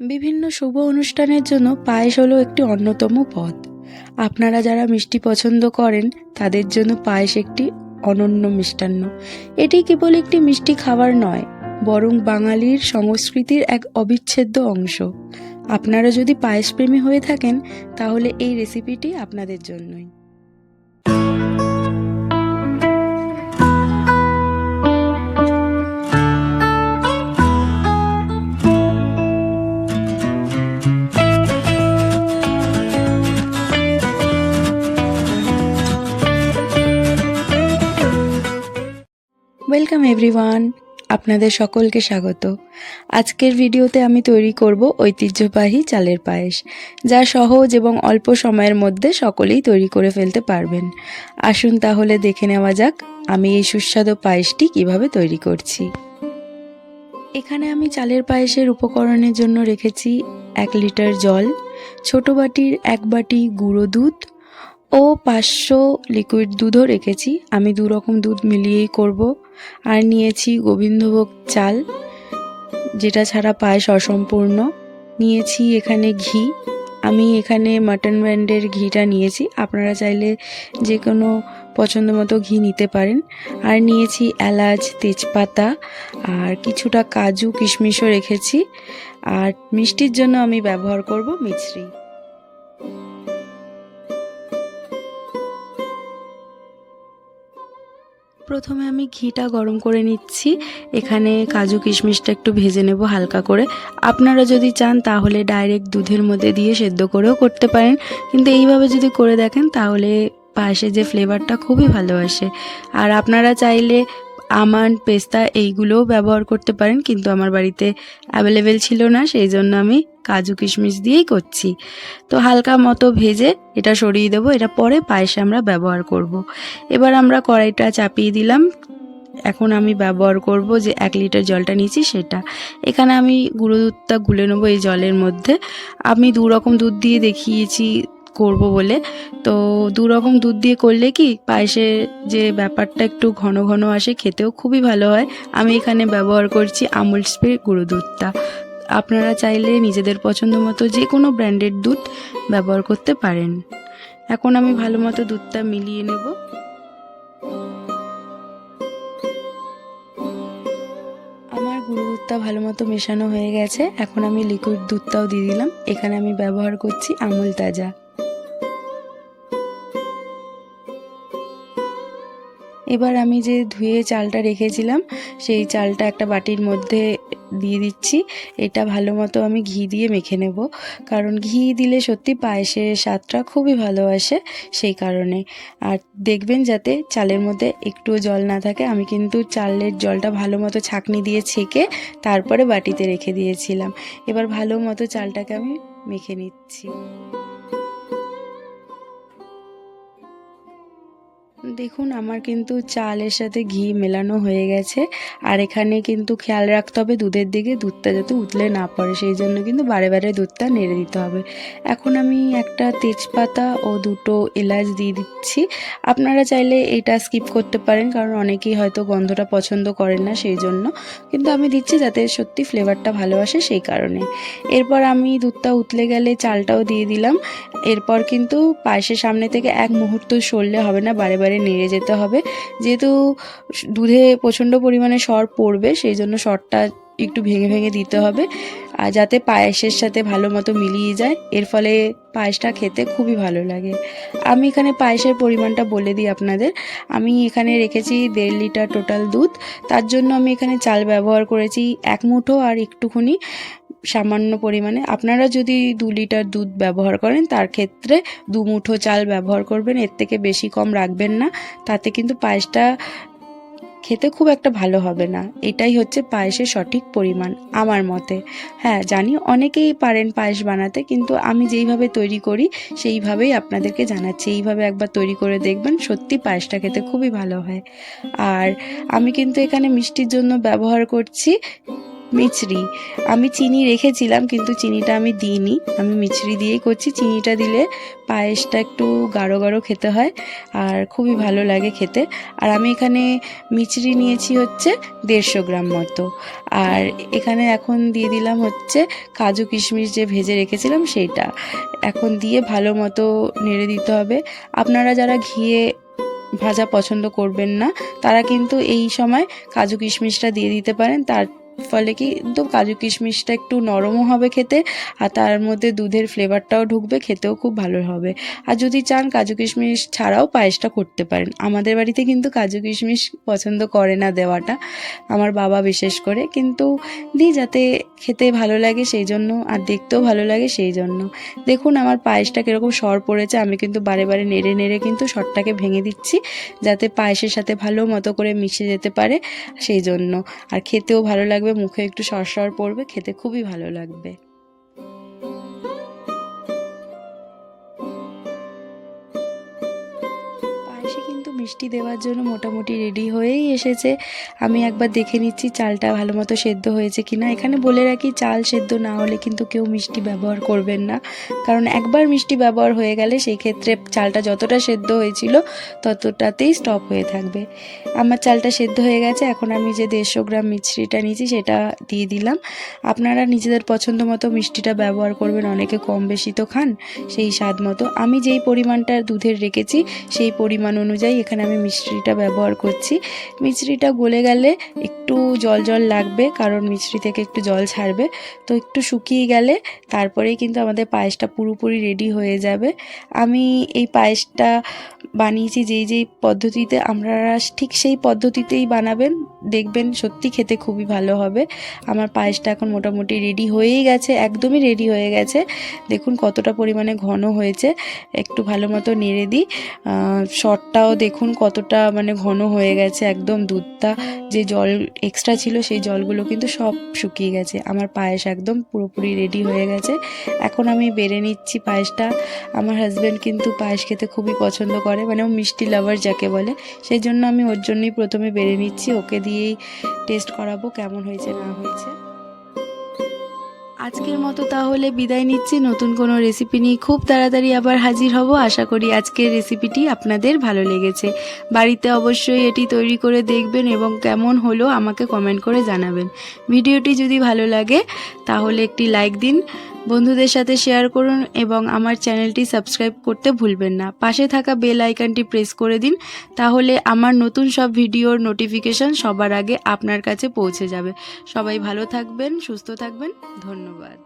বিভিন্ন শুভ অনুষ্ঠানের জন্য পায়েস হলো একটি অন্যতম পদ। আপনারা যারা মিষ্টি পছন্দ করেন, তাদের জন্য পায়েস একটি অনন্য মিষ্টান্ন। এটি কেবল একটি মিষ্টি খাবার নয়, বরং বাঙালির সংস্কৃতির এক অবিচ্ছেদ্য অংশ। আপনারা যদি পায়েস প্রেমী হয়ে থাকেন, তাহলে এই রেসিপিটি আপনাদের জন্যই। ওয়েলকাম এভরিওয়ান আপনাদের সকলকে স্বাগত। আজকের ভিডিওতে আমি তৈরি করব ঐতিহ্যবাহী চালের পায়েস, যা সহজ এবং অল্প সময়ের মধ্যে সকলেই তৈরি করে ফেলতে পারবেন। আসুন তাহলে দেখে নেওয়া যাক আমি এই সুস্বাদু পায়েসটি কীভাবে তৈরি করছি। এখানে আমি চালের পায়েসের উপকরণের জন্য রেখেছি এক লিটার জল, ছোট বাটির এক বাটি গুঁড়ো দুধ ও পাঁচশো লিকুইড দুধও রেখেছি। আমি দু রকম দুধ মিলিয়েই করব। আর নিয়েছি গোবিন্দভোগ চাল, যেটা ছাড়া পায়েস অসম্পূর্ণ। নিয়েছি এখানে ঘি। আমি এখানে মাটন ব্র্যান্ডের ঘিটা নিয়েছি। আপনারা চাইলে যে কোনো পছন্দ মতো ঘি নিতে পারেন। আর নিয়েছি এলাচ, তেজপাতা, আর কিছুটা কাজু কিশমিশও রেখেছি। আর মিষ্টির জন্য আমি ব্যবহার করব মিছরি। প্রথমে আমি ঘিটা গরম করে নিচ্ছি। এখানে কাজু কিশমিশটা একটু ভেজে নেব হালকা করে। আপনারা যদি চান তাহলে ডাইরেক্ট দুধের মধ্যে দিয়ে সেদ্ধ করেও করতে পারেন। কিন্তু এইভাবে যদি করে দেখেন তাহলে পায়েসে যে ফ্লেভারটা খুবই ভালো আসে। আর আপনারা চাইলে আমন্ড পেস্তা এইগুলোও ব্যবহার করতে পারেন, কিন্তু আমার বাড়িতে অ্যাভেলেবেল ছিল না, সেই জন্য আমি কাজু কিশমিশ দিয়েই করছি। তো হালকা মতো ভেজে এটা সরিয়ে দেবো, এটা পরে পায়েসে আমরা ব্যবহার করব। এবার আমরা কড়াইটা চাপিয়ে দিলাম। এখন আমি ব্যবহার করব যে এক লিটার জলটা নিয়েছি সেটা। এখানে আমি গুঁড়ো দুধটা গুলে নেব এই জলের মধ্যে। আমি দু রকম দুধ দিয়ে দেখিয়েছি করব বলে। তো দু রকম দুধ দিয়ে করলে কি পায়েসের যে ব্যাপারটা একটু ঘন ঘন আসে, খেতেও খুবই ভালো হয়। আমি এখানে ব্যবহার করছি আমুল স্প্রে গুঁড়ো দুধটা। আপনারা চাইলে নিজেদের পছন্দ মতো যে কোনো ব্র্যান্ডের দুধ ব্যবহার করতে পারেন। এখন আমি ভালো মতো দুধটা মিলিয়ে নেব। আমার গুঁড়ো দুধটা ভালো মতো মেশানো হয়ে গেছে। এখন আমি লিকুইড দুধটাও দিয়ে দিলাম। এখানে আমি ব্যবহার করছি আমুল তাজা। এবার আমি যে ধুয়ে চালটা রেখেছিলাম, সেই চালটা একটা বাটির মধ্যে দিয়ে দিচ্ছি। এটা ভালো মতো আমি ঘি দিয়ে মেখে নেব। কারণ ঘি দিলে সত্যি পায়েসের স্বাদটা খুবই ভালো আসে সেই কারণে। আর দেখবেন যাতে চালের মধ্যে একটুও জল না থাকে, আমি কিন্তু চালের জলটা ভালো মতো ছাঁকনি দিয়ে ছেঁকে তারপরে বাটিতে রেখে দিয়েছিলাম। এবার ভালো মতো চালটাকে আমি মেখে নিচ্ছি। দেখুন, আমার কিন্তু চালের সাথে ঘি মেলানো হয়ে গেছে। আর এখানে কিন্তু খেয়াল রাখতে হবে, দুধের দিকে দুধটা যাতে উতলে না পড়ে, সেই জন্য কিন্তু বারে বারে দুধটা নেড়ে দিতে হবে। এখন আমি একটা তেজপাতা ও দুটো এলাচ দিয়ে দিচ্ছি। আপনারা চাইলে এটা স্কিপ করতে পারেন, কারণ অনেকেই হয়তো গন্ধটা পছন্দ করেন না সেই জন্য। কিন্তু আমি দিচ্ছি যাতে সত্যি ফ্লেভারটা ভালো আসে সেই কারণে। এরপর আমি দুধটা উতলে গেলে চালটাও দিয়ে দিলাম। এরপর কিন্তু পায়েসের সামনে থেকে এক মুহূর্ত সরলে হবে না, বারে বারে নেড়ে যেতে হবে। যেহেতু দুধে প্রচণ্ড পরিমাণে সর পড়বে, সেই জন্য সরটা একটু ভেঙে ভেঙে দিতে হবে। আর যাতে পায়েসের সাথে ভালো মতো মিলিয়ে যায়, এর ফলে পায়েসটা খেতে খুবই ভালো লাগে। আমি এখানে পায়েসের পরিমাণটা বলে দিই আপনাদের। আমি এখানে রেখেছি দেড় লিটার টোটাল দুধ। তার জন্য আমি এখানে চাল ব্যবহার করেছি এক মুঠো আর একটুখানি। সামান্য পরিমাণে। আপনারা যদি দু লিটার দুধ ব্যবহার করেন, তার ক্ষেত্রে দু মুঠো চাল ব্যবহার করবেন। এর থেকে বেশি কম রাখবেন না। তাতে কিন্তু পায়েসটা খেতে খুব একটা ভালো হবে না। এটাই হচ্ছে পায়েসের সঠিক পরিমাণ, আমার মতে। হ্যাঁ জানি অনেকেই পারেন পায়েস বানাতে, কিন্তু আমি যেইভাবে তৈরি করি, সেইভাবেই আপনাদেরকে জানাচ্ছি। এইভাবে একবার তৈরি করে দেখবেন, সত্যি পায়েসটা খেতে খুবই ভালো হয়। আর আমি কিন্তু এখানে মিষ্টির জন্য ব্যবহার করছি। মিছরি। আমি চিনি রেখেছিলাম, কিন্তু চিনিটা আমি দিইনি। আমি মিছরি দিয়েই করছি। চিনিটা দিলে পায়েসটা একটু গাঢ় গাঢ় খেতে হয় আর খুবই ভালো লাগে খেতে। আর আমি এখানে মিচড়ি নিয়েছি হচ্ছে দেড়শো গ্রাম মতো। আর এখানে এখন দিয়ে দিলাম হচ্ছে কাজু কিশমিশ যে ভেজে রেখেছিলাম সেইটা। এখন দিয়ে ভালো মতো নেড়ে দিতে হবে। আপনারা যারা ঘিয়ে ভাজা পছন্দ করবেন না, তারা কিন্তু এই সময় কাজু কিশমিশটা দিয়ে দিতে পারেন। তার ফলে কি কিন্তু কাজু কিশমিশটা একটু নরমও হবে খেতে, আর তার মধ্যে দুধের ফ্লেভারটাও ঢুকবে, খেতেও খুব ভালো হবে। আর যদি চান কাজু কিশমিশ ছাড়াও পায়েসটা করতে পারেন। আমাদের বাড়িতে কিন্তু কাজু কিশমিশ পছন্দ করে না দেওয়াটা, আমার বাবা বিশেষ করে। কিন্তু দিই যাতে খেতে ভালো লাগে সেই জন্য, আর দেখতেও ভালো লাগে সেই জন্য। দেখুন আমার পায়েসটা কীরকম সর পড়েছে, আমি কিন্তু বারে বারে নেড়ে নেড়ে কিন্তু সরটাকে ভেঙে দিচ্ছি, যাতে পায়েসের সাথে ভালো মতো করে মিশে যেতে পারে সেই জন্য। আর খেতেও ভালো লাগবে মুখে একটু সরসর পড়বে খেতে খুবই ভালো লাগবে। পায়েসে কিন্তু মিষ্টি দেওয়ার জন্য মোটামুটি রেডি হয়েই এসেছে। আমি একবার দেখে নিচ্ছি চালটা ভালো মতো সেদ্ধ হয়েছে কিনা। এখানে বলে রাখি, চাল সেদ্ধ না হলে কিন্তু কেউ মিষ্টি ব্যবহার করবেন না। কারণ একবার মিষ্টি ব্যবহার হয়ে গেলে সেই ক্ষেত্রে চালটা যতটা সেদ্ধ হয়েছিল ততটাতেই স্টপ হয়ে থাকবে। আমার চালটা সেদ্ধ হয়ে গেছে, এখন আমি যে দেড়শো গ্রাম মিষ্টিটা নিয়েছি সেটা দিয়ে দিলাম। আপনারা নিজেদের পছন্দ মতো মিষ্টিটা ব্যবহার করবেন, অনেকে কম বেশি তো খান সেই স্বাদ মতো। আমি যেই পরিমাণটা দুধের রেখেছি, সেই পরিমাণ অনুযায়ী এখানে আমি মিষ্টিটা ব্যবহার করছি। মিষ্টিটা গলে গেলে একটু জল জল লাগবে, কারণ মিষ্টি থেকে একটু জল ছাড়বে। তো একটু শুকিয়ে গেলে তারপরেই কিন্তু আমাদের পায়েসটা পুরোপুরি রেডি হয়ে যাবে। আমি এই পায়েসটা বানিয়েছি যেই যেই পদ্ধতিতে আপনারা ঠিক সেই পদ্ধতিতেই বানাবেন। দেখবেন সত্যি খেতে খুবই ভালো হবে। আমার পায়েসটা এখন মোটামুটি রেডি হয়েই গেছে, একদমই রেডি হয়ে গেছে। দেখুন কতটা পরিমাণে ঘন হয়েছে, একটু ভালো মতো নেড়ে দিই। শটটাও দেখুন কতটা মানে ঘন হয়ে গেছে, একদম দুধটা যে জল এক্সট্রা ছিল সেই জলগুলো কিন্তু সব শুকিয়ে গেছে। আমার পায়েস একদম পুরোপুরি রেডি হয়ে গেছে। এখন আমি বেড়ে নিচ্ছি পায়েসটা। আমার হাজব্যান্ড কিন্তু পায়েস খেতে খুবই পছন্দ করে মানে ও মিষ্টি লাভার যাকে বলে। সেই জন্য আমি ওর জন্যই প্রথমে বেড়ে নিচ্ছি, ওকে দিয়েই টেস্ট করাবো কেমন হয়েছে, না হয়েছে। আজকের মতো তাহলে বিদায় নিচ্ছি। নতুন কোনো রেসিপি নিয়ে খুব তাড়াতাড়ি আবার হাজির হব। আশা করি আজকের রেসিপিটি আপনাদের ভালো লেগেছে। বাড়িতে অবশ্যই এটি তৈরি করে দেখবেন এবং কেমন হলো আমাকে কমেন্ট করে জানাবেন। ভিডিওটি যদি ভালো লাগে, তাহলে একটি লাইক দিন। বন্ধুদের সাথে শেয়ার করুন এবং আমার চ্যানেলটি সাবস্ক্রাইব করতে ভুলবেন না। পাশে থাকা বেল আইকনটি প্রেস করে দিন, তাহলে আমার নতুন সব ভিডিওর নোটিফিকেশন সবার আগে আপনার কাছে পৌঁছে যাবে। সবাই ভালো থাকবেন, সুস্থ থাকবেন, ধন্যবাদ।